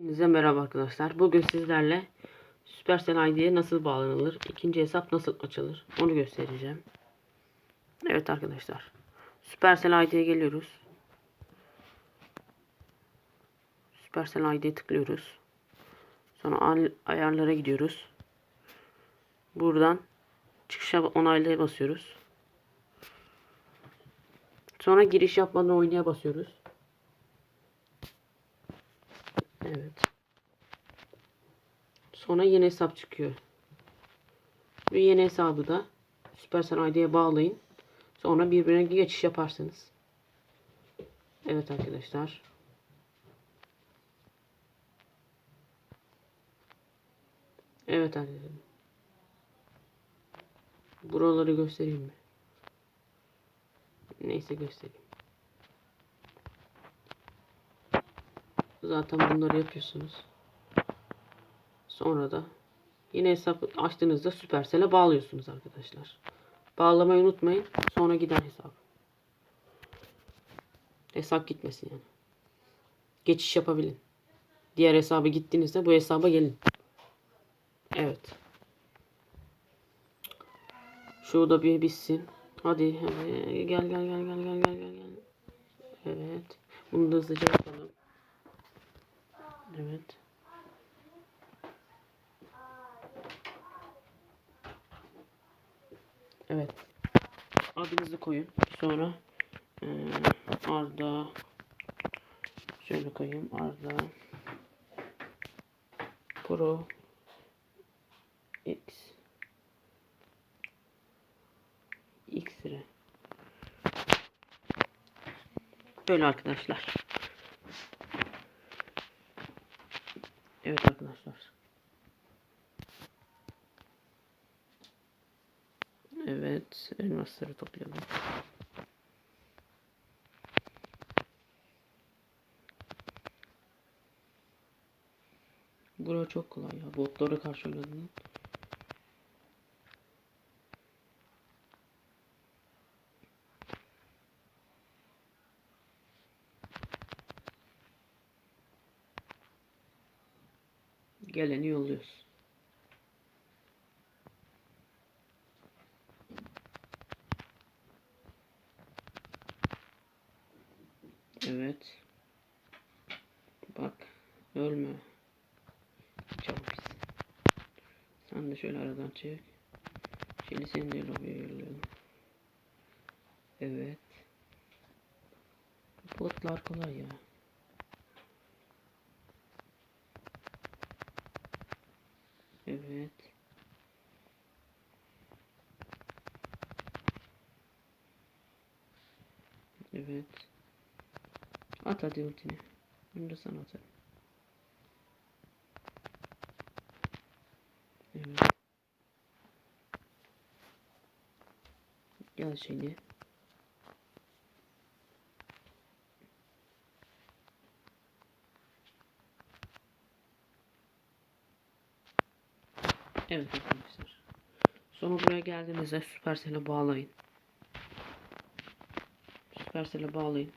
Hepinize merhaba arkadaşlar. Bugün sizlerle Supercell ID'ye nasıl bağlanılır, ikinci hesap nasıl açılır onu göstereceğim. Evet arkadaşlar. Supercell ID'ye geliyoruz. Supercell ID'ye tıklıyoruz. Sonra ayarlara gidiyoruz. Buradan çıkışa onaylaya basıyoruz. Sonra giriş yapmadan oynaya basıyoruz. Evet. Sonra yeni hesap çıkıyor. Ve yeni hesabı da Supercell ID'ye bağlayın. Sonra birbirine geçiş yaparsınız. Evet arkadaşlar. Evet arkadaşlar. Buraları göstereyim mi? Neyse göstereyim. zaten bunları yapıyorsunuz. Sonra da yine hesap açtığınızda Supercell'e bağlıyorsunuz arkadaşlar. Bağlamayı unutmayın. Sonra gider hesap. Hesap gitmesin yani. Geçiş yapabilin. Diğer hesaba gittiğinizde bu hesaba gelin. Evet. Şurada bir bitsin. Hadi gel gel gel gel gel gel gel. Evet. Bunu da hızlıca yapalım. Evet. Evet. Adınızı koyun. Sonra eee, Arda şöyle koyayım. Arda Pro X X. Böyle arkadaşlar. Evet arkadaşlar. Evet, elmasları toplayalım. Bura çok kolay ya. Botlara karşı oynadığın. Geleni yolluyoruz. Evet. Bak. Ölme. Çabuk pis. Sen de şöyle aradan çık. Şimdi seni de lobiye yollayalım. Evet. Botlar kolay ya. Evet. Evet. At hadi ultini. Bunu da sana atarım. Evet. Gel şimdi. Evet arkadaşlar. Sonra buraya geldiğinizde Supercell'e bağlayın. Supercell'e bağlayın.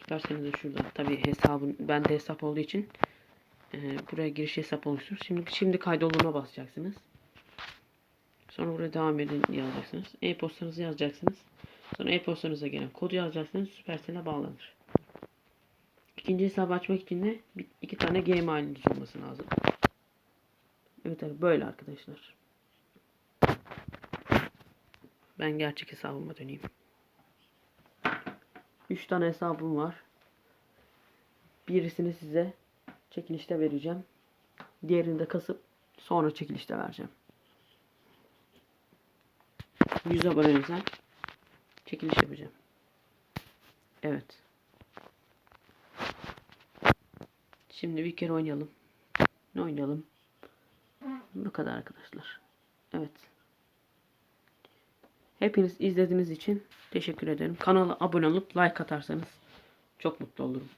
Supercell'e de şurada. Tabi hesabın bende hesap olduğu için e, buraya giriş hesap oluştur. Şimdi şimdi kaydoluna basacaksınız. Sonra buraya devam edin yazacaksınız. E-postanızı yazacaksınız. Sonra e-postanıza gelen kodu yazacaksınız. Supercell'e bağlanır. İkinci hesabı açmak için de iki tane Gmail'iniz olması lazım. Evet böyle arkadaşlar. Ben gerçek hesabıma döneyim. 3 tane hesabım var. Birisini size çekilişte vereceğim. Diğerini de kasıp sonra çekilişte vereceğim. 100 abonemizden çekiliş yapacağım. Evet. Şimdi bir kere oynayalım. Ne oynayalım? Bu kadar arkadaşlar. Evet. Hepiniz izlediğiniz için teşekkür ederim. Kanala abone olup like atarsanız çok mutlu olurum.